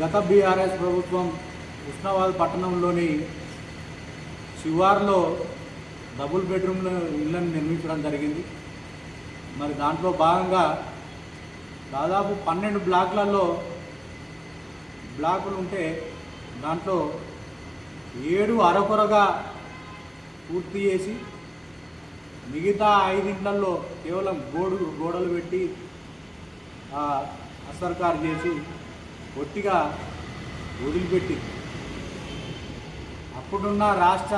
గత బీఆర్ఎస్ ప్రభుత్వం ఉస్నాబాద్ పట్టణంలోని శివార్లో డబుల్ బెడ్రూమ్ల ఇళ్ళను నిర్మించడం జరిగింది. మరి దాంట్లో భాగంగా దాదాపు పన్నెండు బ్లాక్లలో బ్లాకులు ఉంటే దాంట్లో ఏడు అరకొరగా పూర్తి చేసి మిగతా ఐదింట్లలో కేవలం గోడు గోడలు పెట్టి అసర్కారు చేసి ఒట్టిగా వదిలిపెట్టి. అప్పుడున్న రాష్ట్ర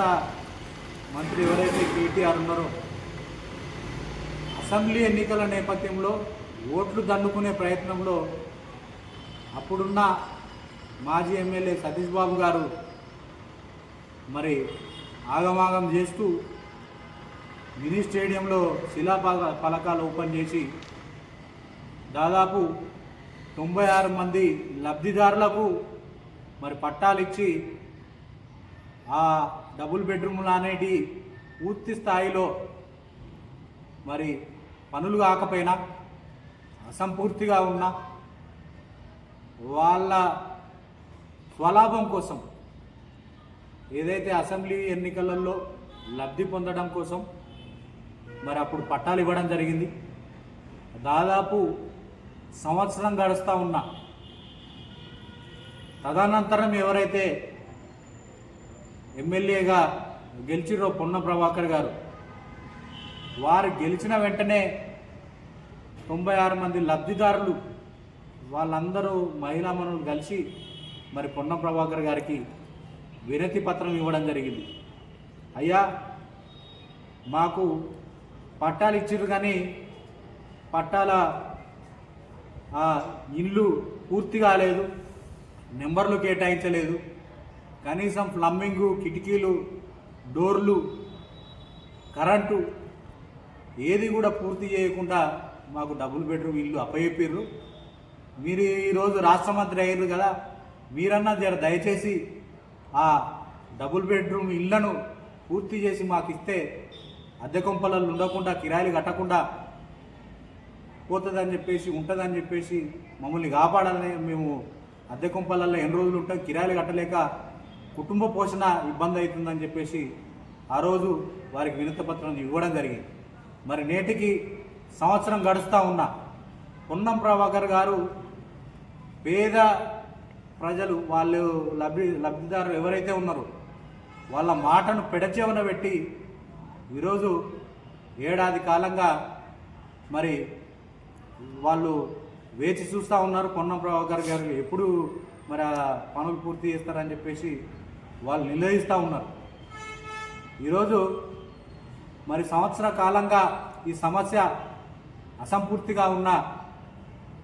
మంత్రి ఎవరైతే కేటీఆర్ ఉన్నారో అసెంబ్లీ ఎన్నికల నేపథ్యంలో ఓట్లు దండుకునే ప్రయత్నంలో అప్పుడున్న మాజీ ఎమ్మెల్యే సతీష్ బాబు గారు మరి ఆగమాగం చేస్తూ మినీ స్టేడియంలో శిలా పల- పలకాలు ఓపెన్ చేసి దాదాపు తొంభై ఆరు మంది లబ్ధిదారులకు మరి పట్టాలు ఇచ్చి ఆ డబుల్ బెడ్రూమ్లు అనేటి పూర్తి స్థాయిలో మరి పనులు కాకపోయినా అసంపూర్తిగా ఉన్న వాళ్ళ స్వలాభం కోసం ఏదైతే అసెంబ్లీ ఎన్నికలలో లబ్ధి పొందడం కోసం మరి అప్పుడు పట్టాలు ఇవ్వడం జరిగింది. దాదాపు సంవత్సరం గడుస్తూ ఉన్నా. తదనంతరం ఎవరైతే ఎమ్మెల్యేగా గెలిచిరో పొన్న ప్రభాకర్ గారు వారు గెలిచిన వెంటనే తొంభై ఆరు మంది లబ్ధిదారులు వాళ్ళందరూ మహిళా మనులు కలిసి మరి పొన్న ప్రభాకర్ గారికి వినతి పత్రం ఇవ్వడం జరిగింది. అయ్యా మాకు పట్టాలు ఇచ్చిర్రు కానీ పట్టాల ఇల్లు పూర్తి కాలేదు నెంబర్లు కేటాయించలేదు. కనీసం ప్లంబింగు కిటికీలు డోర్లు కరెంటు ఏది కూడా పూర్తి చేయకుండా మాకు డబుల్ బెడ్రూమ్ ఇల్లు అప్పచెప్పిర్రు. మీరు ఈరోజు రాష్ట్ర మంత్రి అయ్యారు కదా మీరన్నా జర దయచేసి ఆ డబుల్ బెడ్రూమ్ ఇళ్ళను పూర్తి చేసి మాకు ఇస్తే అద్దె కొంపలలో ఉండకుండా కిరాయిలు కట్టకుండా పోతుందని చెప్పేసి ఉంటుందని చెప్పేసి మమ్మల్ని కాపాడాలని మేము అద్దె కుంపలల్లో ఎన్ని రోజులు ఉంటాం కిరాయిలు కట్టలేక కుటుంబ పోషణ ఇబ్బంది అవుతుందని చెప్పేసి ఆ రోజు వారికి వినతిపత్రం ఇవ్వడం జరిగింది. మరి నేటికి సంవత్సరం గడుస్తూ ఉన్నా పొన్నం ప్రభాకర్ గారు పేద ప్రజలు వాళ్ళు లబ్ధి లబ్ధిదారులు ఎవరైతే ఉన్నారో వాళ్ళ మాటను పెడచెవన పెట్టి ఈరోజు ఏడాది కాలంగా మరి వాళ్ళు వేచి చూస్తూ ఉన్నారు పొన్నం ప్రభాకర్ గారు ఎప్పుడు మరి ఆ పనులు పూర్తి చేస్తారని చెప్పేసి వాళ్ళు నిలదీస్తూ ఉన్నారు. ఈరోజు మరి సంవత్సర కాలంగా ఈ సమస్య అసంపూర్తిగా ఉన్న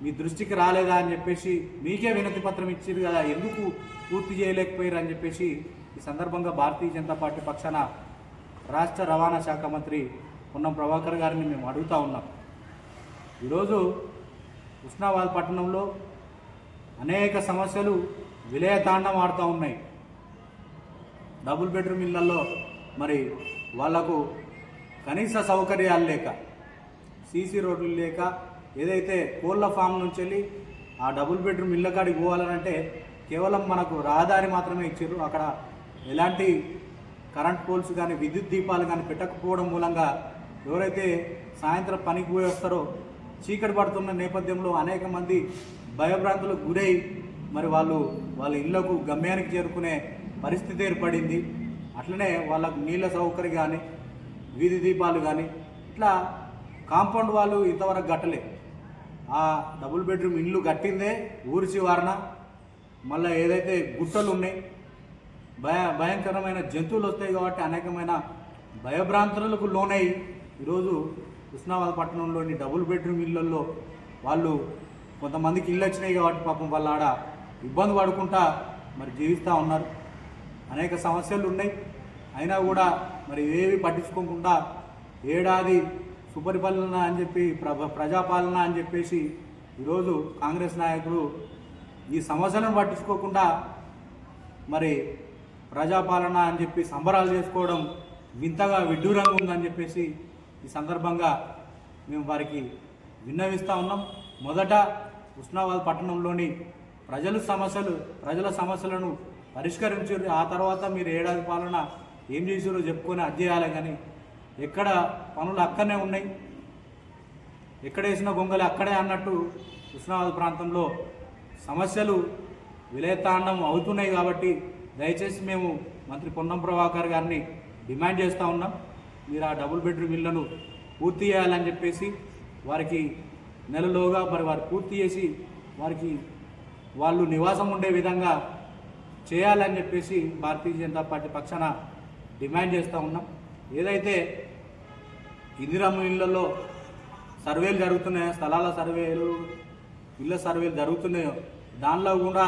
మీ దృష్టికి రాలేదా అని చెప్పేసి మీకే వినతి పత్రం ఇచ్చింది కదా ఎందుకు పూర్తి చేయలేకపోయారు అని చెప్పేసి ఈ సందర్భంగా భారతీయ జనతా పార్టీ పక్షాన రాష్ట్ర రవాణా శాఖ మంత్రి పొన్నం ప్రభాకర్ గారిని మేము అడుగుతా ఉన్నాం. ఈరోజు ఉస్నాబాద్ పట్టణంలో అనేక సమస్యలు విలయతాండం ఆడుతూ ఉన్నాయి. డబుల్ బెడ్రూమ్ ఇళ్ళలో మరి వాళ్ళకు కనీస సౌకర్యాలు లేక సీసీ రోడ్లు లేక ఏదైతే కోళ్ళ ఫామ్ నుంచి వెళ్ళి ఆ డబుల్ బెడ్రూమ్ ఇళ్ళ కాడికి పోవాలనంటే కేవలం మనకు రహదారి మాత్రమే ఇచ్చారు. అక్కడ ఎలాంటి కరెంట్ పోల్స్ కానీ విద్యుత్ దీపాలు కానీ పెట్టకపోవడం మూలంగా ఎవరైతే సాయంత్రం పనికి పోయి వస్తారో చీకటి పడుతున్న నేపథ్యంలో అనేక మంది భయభ్రాంతులకు గురై మరి వాళ్ళు వాళ్ళ ఇళ్ళకు గమ్యానికి చేరుకునే పరిస్థితి ఏర్పడింది. అట్లనే వాళ్ళకు నీళ్ళ సౌకర్యం కానీ వీధి దీపాలు కానీ ఇట్లా కాంపౌండ్ వాళ్ళు ఇంతవరకు కట్టలే. ఆ డబుల్ బెడ్రూమ్ ఇల్లు కట్టిందే ఊరి చివారన. మళ్ళీ ఏదైతే గుట్టలు ఉన్నాయి భయ భయంకరమైన జంతువులు వస్తాయి కాబట్టి అనేకమైన భయభ్రాంతులకు లోనై ఈరోజు కృష్ణాబాద్ పట్టణంలోని డబుల్ బెడ్రూమ్ ఇళ్ళలో వాళ్ళు కొంతమందికి ఇల్లు వచ్చినాయి కాబట్టి పాపం వాళ్ళ ఆడ ఇబ్బంది పడుకుంటా మరి జీవిస్తూ ఉన్నారు. అనేక సమస్యలు ఉన్నాయి. అయినా కూడా మరి ఏవి పట్టించుకోకుండా ఏడాది సుపరిపాలన అని చెప్పి ప్రభ ప్రజాపాలన అని చెప్పేసి ఈరోజు కాంగ్రెస్ నాయకులు ఈ సమస్యలను పట్టించుకోకుండా మరి ప్రజాపాలన అని చెప్పి సంబరాలు చేసుకోవడం వింతగా విడ్డూరంగా ఉందని చెప్పేసి ఈ సందర్భంగా మేము వారికి విన్నవిస్తూ ఉన్నాం. మొదట ఉస్నాబాద్ పట్టణంలోని ప్రజల సమస్యలు ప్రజల సమస్యలను పరిష్కరించారు. ఆ తర్వాత మీరు ఏడాది పాలన ఏం చేసారో చెప్పుకొని అది కానీ ఎక్కడ పనులు అక్కడనే ఉన్నాయి. ఎక్కడ వేసిన గొంగలి అక్కడే అన్నట్టు కృష్ణాబాద్ ప్రాంతంలో సమస్యలు విలయతాండం అవుతున్నాయి కాబట్టి దయచేసి మేము మంత్రి పొన్నం ప్రభాకర్ గారిని డిమాండ్ చేస్తూ ఉన్నాం. మీరు ఆ డబుల్ బెడ్రూమ్ ఇళ్ళను పూర్తి చేయాలని చెప్పేసి వారికి నెలలోగా మరి వారు పూర్తి చేసి వారికి వాళ్ళు నివాసం ఉండే విధంగా చేయాలని చెప్పేసి భారతీయ జనతా పార్టీ పక్షాన డిమాండ్ చేస్తూ ఉన్నాం. ఏదైతే ఇందిరమ్మ ఇళ్ళలో సర్వేలు జరుగుతున్నాయో స్థలాల సర్వేలు ఇళ్ళ సర్వేలు జరుగుతున్నాయో దానిలో కూడా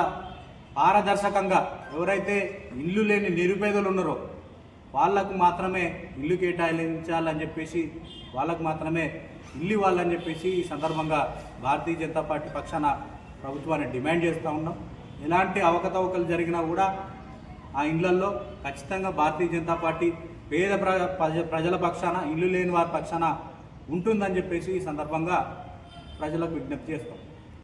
పారదర్శకంగా ఎవరైతే ఇల్లు లేని నిరుపేదలు ఉన్నారో వాళ్ళకు మాత్రమే ఇల్లు కేటాయించాలని చెప్పేసి వాళ్ళకు మాత్రమే ఇల్లు ఇవ్వాలని చెప్పేసి ఈ సందర్భంగా భారతీయ జనతా పార్టీ పక్షాన ప్రభుత్వాన్ని డిమాండ్ చేస్తూ ఉన్నాం. ఎలాంటి అవకతవకలు జరిగినా కూడా ఆ ఇళ్ళల్లో ఖచ్చితంగా భారతీయ జనతా పార్టీ పేద ప్రజ- ప్రజల పక్షాన ఇల్లు లేని వారి పక్షాన ఉంటుందని చెప్పేసి ఈ సందర్భంగా ప్రజలకు విజ్ఞప్తి చేస్తాం.